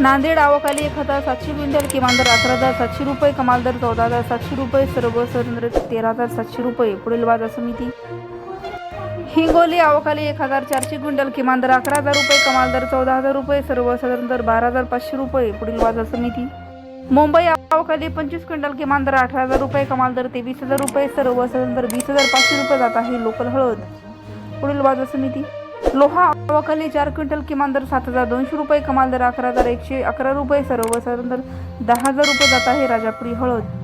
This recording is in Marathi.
नांदेड आवकाली एक हजार सातशे क्विंटल किमान दर अकरा हजार सातशे रुपये कमाल दर चौदा हजार सातशे रुपये सर्व स्वतंत्र तेरा हजार सातशे रुपये. पुढील बाजार समिती हिंगोली आवाखाली एक हजार चारशे क्विंटल किमान दर अकरा हजार रुपये कमाल दर चौदा हजार रुपये सर्व साधारण दर बारा हजार पाचशे रुपये. पुढील बाजार समिती मुंबई आवाखाली पंचवीस क्विंटल किमान दर अठरा हजार रुपये कमाल दर तेवीस हजार रुपये सर्व साधारण दर वीस हजार पाचशे रुपये जात आहे लोकल हळद. पुढील बाजार समिती लोहा अवाखाली चार क्विंटल किमान दर सात हजार दोनशे रुपये कमाल दर अकरा हजार एकशे अकरा रुपये सर्वसाधारण दर दहा हजार रुपये जात आहे. राजापुरी हळद